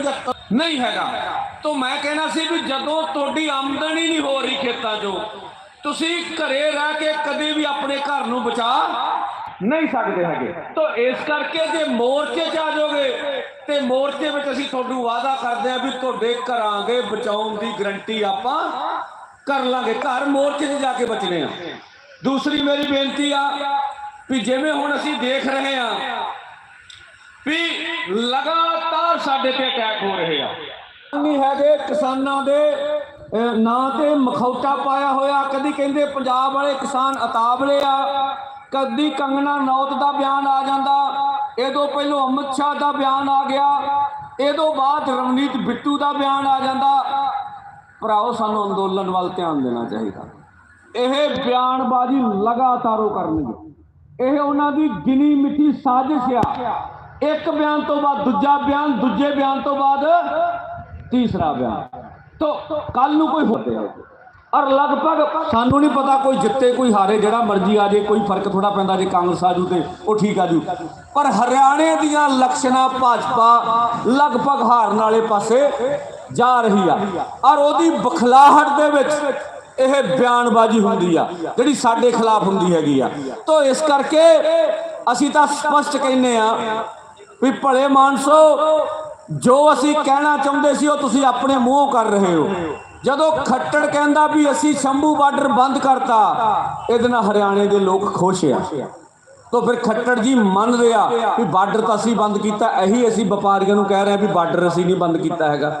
75 ਨਹੀਂ ਹੈਗਾ। ਤਾਂ ਮੈਂ ਕਹਿਣਾ ਸੀ ਵੀ ਜਦੋਂ ਤੁਹਾਡੀ ਆਮਦਨੀ ਨਹੀਂ ਹੋ ਰਹੀ ਖੇਤਾਂ 'ਚੋਂ, ਤੁਸੀਂ ਘਰੇ ਰਹਿ ਕੇ ਕਦੇ ਵੀ ਆਪਣੇ ਘਰ ਨੂੰ ਬਚਾ ਨਹੀਂ ਸਕਦੇ ਹੈਗੇ। ਤਾਂ ਇਸ ਕਰਕੇ ਜੇ ਮੋਰਚੇ 'ਚ ਆ ਜਾਓਗੇ, ਤੇ ਮੋਰਚੇ ਵਿੱਚ ਅਸੀਂ ਤੁਹਾਨੂੰ ਵਾਅਦਾ ਕਰਦੇ ਆ ਵੀ ਤੁਹਾਡੇ ਘਰਾਂ ਦੇ ਬਚਾਉਣ ਦੀ ਗਰੰਟੀ ਆਪਾਂ ਕਰ ਲਾਂਗੇ। ਘਰ ਮੋਰਚੇ 'ਚ ਜਾ ਕੇ ਬਚਨੇ ਆ। ਦੂਸਰੀ ਮੇਰੀ ਬੇਨਤੀ ਆ ਵੀ ਜਿਵੇਂ ਹੁਣ ਅਸੀਂ ਦੇਖ ਰਹੇ ਆ ਵੀ ਲਗਾਤਾਰ ਸਾਡੇ ਤੇ ਅਟੈਕ ਹੋ ਰਹੇ ਆ। ਨਹੀਂ ਹੈਗੇ ਕਿਸਾਨਾਂ ਦੇ ਨਾਂ ਤੇ ਮਖੌਟਾ ਪਾਇਆ ਹੋਇਆ। ਕਦੀ ਕਹਿੰਦੇ ਪੰਜਾਬ ਵਾਲੇ ਕਿਸਾਨ ਅਤਾਬਲੇ ਆ, ਕਦੀ ਕੰਗਣਾ ਨੌਤ ਦਾ ਬਿਆਨ ਆ ਜਾਂਦਾ। ਇਹਦੋਂ ਪਹਿਲਾਂ ਅਮਿਤ ਸ਼ਾਹ ਦਾ ਬਿਆਨ ਆ ਗਿਆ। ਇਹਦੋਂ ਬਾਅਦ ਰਵਨੀਤ ਬਿੱਟੂ ਦਾ ਬਿਆਨ ਆ ਜਾਂਦਾ। ਭਰਾਓ, ਸਾਨੂੰ ਅੰਦੋਲਨ ਵੱਲ ਧਿਆਨ ਦੇਣਾ ਚਾਹੀਦਾ। ਇਹ ਬਿਆਨਬਾਜ਼ੀ ਲਗਾਤਾਰ ਉਹ ਕਰਨਗੇ। ਇਹ ਉਹਨਾਂ ਦੀ ਗਿਣੀ ਮਿੱਠੀ ਸਾਜ਼ਿਸ਼ ਆ। ਇੱਕ ਬਿਆਨ ਤੋਂ ਬਾਅਦ ਦੂਜਾ ਬਿਆਨ, ਦੂਜੇ ਬਿਆਨ ਤੋਂ ਬਾਅਦ ਤੀਸਰਾ ਬਿਆਨ। ਤੋ ਕੱਲ ਨੂੰ ਕੋਈ ਹੋਤੇ ਔਰ ਲਗਭਗ ਸਾਨੂੰ ਨਹੀਂ ਪਤਾ ਕੋਈ ਜਿੱਤੇ ਕੋਈ ਹਾਰੇ, ਜਿਹੜਾ ਮਰਜ਼ੀ ਆ ਜੇ, ਕੋਈ ਫ਼ਰਕ ਥੋੜਾ ਪੈਂਦਾ ਜੇ ਕਾਂਗਰਸ ਆ ਜੂ ਤੇ ਉਹ ਠੀਕ ਆ ਜੂ। ਪਰ ਹਰਿਆਣੇ ਦੀਆਂ ਲਕਸ਼ਣਾਂ ਭਾਜਪਾ ਲਗਭਗ ਹਾਰਨ ਵਾਲੇ ਪਾਸੇ ਜਾ ਰਹੀ ਆ। ਔਰ ਉਹਦੀ ਬਖਲਾਹਟ ਦੇ ਵਿੱਚ ਇਹ ਬਿਆਨਬਾਜ਼ੀ ਹੁੰਦੀ ਆ, ਜਿਹੜੀ ਸਾਡੇ ਖਿਲਾਫ ਹੁੰਦੀ ਹੈਗੀ ਆ। ਤੋਂ ਇਸ ਕਰਕੇ ਅਸੀਂ ਤਾਂ ਸਪਸ਼ਟ ਕਹਿੰਨੇ ਆ ਵੀ ਭਲੇ ਮਾਨਸੋ, ਜੋ ਅਸੀਂ ਕਹਿਣਾ ਚਾਹੁੰਦੇ ਸੀ ਉਹ ਤੁਸੀਂ ਆਪਣੇ ਮੂੰਹ ਕਰ ਰਹੇ ਹੋ। ਜਦੋਂ ਖੱਟੜ ਕਹਿੰਦਾ ਵੀ ਅਸੀਂ ਸ਼ੰਭੂ ਬਾਰਡਰ ਬੰਦ ਕਰਤਾ, ਇਹਦੇ ਨਾਲ ਹਰਿਆਣੇ ਦੇ ਲੋਕ ਖੁਸ਼ ਆ। ਤਾਂ ਫਿਰ ਖੱਟੜ ਜੀ ਮੰਨ ਰਿਹਾ ਵੀ ਬਾਰਡਰ ਤਾਂ ਅਸੀਂ ਬੰਦ ਕੀਤਾ, ਇਹੀ ਅਸੀਂ ਵਪਾਰੀਆਂ ਨੂੰ ਕਹਿ ਰਹੇ ਵੀ ਬਾਰਡਰ ਅਸੀਂ ਨਹੀਂ ਬੰਦ ਕੀਤਾ ਹੈਗਾ।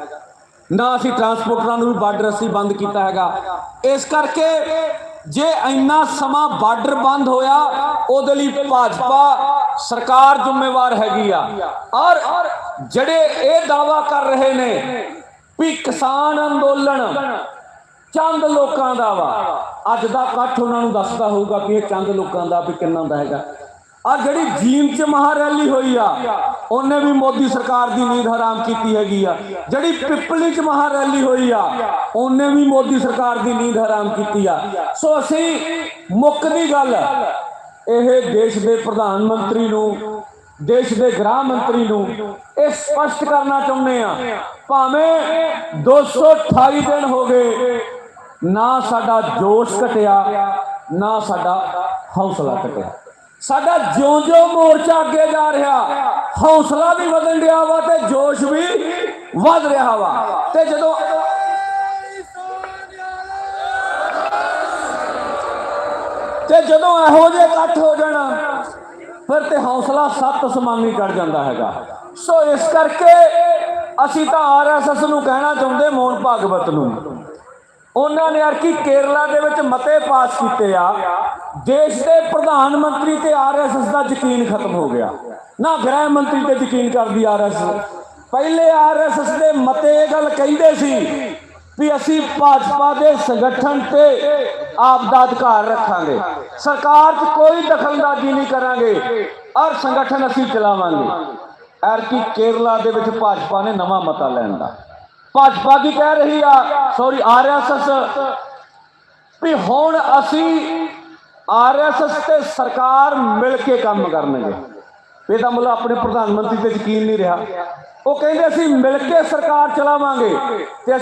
ਨਾ ਅਸੀਂ ਟਰਾਂਸਪੋਰਟਰਾਂ ਨੂੰ ਵੀ ਬਾਰਡਰ ਅਸੀਂ ਬੰਦ ਕੀਤਾ ਹੈਗਾ। ਇਸ ਕਰਕੇ ਜੇ ਇੰਨਾ ਸਮਾਂ ਬਾਰਡਰ ਬੰਦ ਹੋਇਆ, ਉਹਦੇ ਲਈ ਭਾਜਪਾ ਸਰਕਾਰ ਜ਼ਿੰਮੇਵਾਰ ਹੈਗੀ ਆ। ਔਰ ਜਿਹੜੇ ਇਹ ਦਾਵਾ ਕਰ ਰਹੇ ਨੇ ਵੀ ਕਿਸਾਨ ਅੰਦੋਲਨ ਚੰਦ ਲੋਕਾਂ ਦਾ ਵਾ, ਅੱਜ ਦਾ ਇਕੱਠ ਉਹਨਾਂ ਨੂੰ ਦੱਸਦਾ ਹੋਊਗਾ ਕਿ ਇਹ ਚੰਦ ਲੋਕਾਂ ਦਾ ਵੀ ਕਿੰਨਾ ਦਾ ਹੈਗਾ। ਆ ਜਿਹੜੀ ਜੀਮ ਚ ਮਹਾਰੈਲੀ ਹੋਈ ਆ, ਉਹਨੇ ਵੀ ਮੋਦੀ ਸਰਕਾਰ ਦੀ ਨੀਂਦ ਹਰਾਮ ਕੀਤੀ ਹੈਗੀ ਆ। ਜਿਹੜੀ ਪਿਪਲੀ ਚ ਮਹਾਰੈਲੀ ਹੋਈ ਆ, ਉਹਨੇ ਵੀ ਮੋਦੀ ਸਰਕਾਰ ਦੀ ਨੀਂਦ ਹਰਾਮ ਕੀਤੀ ਆ। ਸੋ ਅਸੀਂ ਮੁੱਕਦੀ ਗੱਲ ਇਹ ਦੇਸ਼ ਦੇ ਪ੍ਰਧਾਨ ਮੰਤਰੀ ਨੂੰ, ਦੇਸ਼ ਦੇ ਗ੍ਰਹਿ ਮੰਤਰੀ ਨੂੰ ਇਹ ਸਪਸ਼ਟ ਕਰਨਾ ਚਾਹੁੰਦੇ ਆ ਭਾਵੇਂ 228 ਦਿਨ ਹੋ ਗਏ, ਨਾ ਸਾਡਾ ਜੋਸ਼ ਘਟਿਆ, ਨਾ ਸਾਡਾ ਹੌਸਲਾ ਘਟਿਆ। ਸਾਡਾ ਜਿਉਂ-ਜਿਉਂ ਮੋਰਚਾ ਅੱਗੇ ਜਾ ਰਿਹਾ, ਹੌਸਲਾ ਵੀ ਵਧਣ ਰਿਹਾ ਵਾ ਤੇ ਜੋਸ਼ ਵੀ ਵਧ ਰਿਹਾ ਵਾ। ਤੇ ਜਦੋਂ ਤੇ ਜਦੋਂ ਇਹੋ ਜਿਹੇ ਇਕੱਠ ਹੋ ਜਾਣਾ, ਫਿਰ ਤੇ ਹੌਸਲਾ ਸੱਤ ਸਮਾਨੀ ਚੜ ਜਾਂਦਾ ਹੈਗਾ। ਸੋ ਇਸ ਕਰਕੇ ਅਸੀਂ ਤਾਂ ਆਰਐਸਐਸ ਨੂੰ ਕਹਿਣਾ ਚਾਹੁੰਦੇ ਮੋਹਨ ਭਾਗਵਤ ਨੂੰ। ਉਹਨਾਂ ਨੇ ਅਰਕੀ ਕੇਰਲਾ ਦੇ ਵਿੱਚ ਮਤੇ ਪਾਸ ਕੀਤੇ ਆ। ਦੇਸ਼ ਦੇ ਪ੍ਰਧਾਨ ਮੰਤਰੀ ਤੇ ਆਰਐਸਐਸ ਦਾ ਯਕੀਨ ਖਤਮ ਹੋ ਗਿਆ। ਨਾ ਗ੍ਰਹਿ ਮੰਤਰੀ ਤੇ ਯਕੀਨ ਕਰਦੀ ਆਰਐਸਐਸ ਪਹਿਲੇ ਆਰਐਸਐਸ ਦੇ ਮਤੇ ਇਹ ਗੱਲ ਕਹਿੰਦੇ ਸੀ ਵੀ ਅਸੀਂ ਭਾਜਪਾ ਦੇ ਸੰਗਠਨ ਤੇ ਆਪ ਦਾ ਅਧਿਕਾਰ ਰੱਖਾਂਗੇ। ਸਰਕਾਰ 'ਚ ਕੋਈ ਦਖਲਅੰਦਾਜ਼ੀ ਨਹੀਂ ਕਰਾਂਗੇ। ਔਰ ਸੰਗਠਨ ਅਸੀਂ ਚਲਾਵਾਂਗੇ। ਐਰਕੀ ਕੇਰਲਾ ਦੇ ਵਿੱਚ ਭਾਜਪਾ ਨੇ ਨਵਾਂ ਮਤਾ ਲੈਣ ਦਾ। ਭਾਜਪਾ ਕੀ ਕਹਿ ਰਹੀ ਆ? ਸੌਰੀ ਆਰਐਸਐਸ ਵੀ ਹੁਣ ਅਸੀਂ ਆਰਐਸਐਸ ਤੇ ਸਰਕਾਰ ਮਿਲ ਕੇ ਕੰਮ ਕਰਨਗੇ। ਇਹਦਾ ਮੁੱਲ ਆਪਣੇ ਪ੍ਰਧਾਨ ਮੰਤਰੀ ਤੇ ਯਕੀਨ ਨਹੀਂ ਰਿਹਾ। ਉਹ ਕਹਿੰਦੇ ਅਸੀਂ ਮਿਲ ਕੇ ਸਰਕਾਰ ਚਲਾਵਾਂਗੇ ਤੇ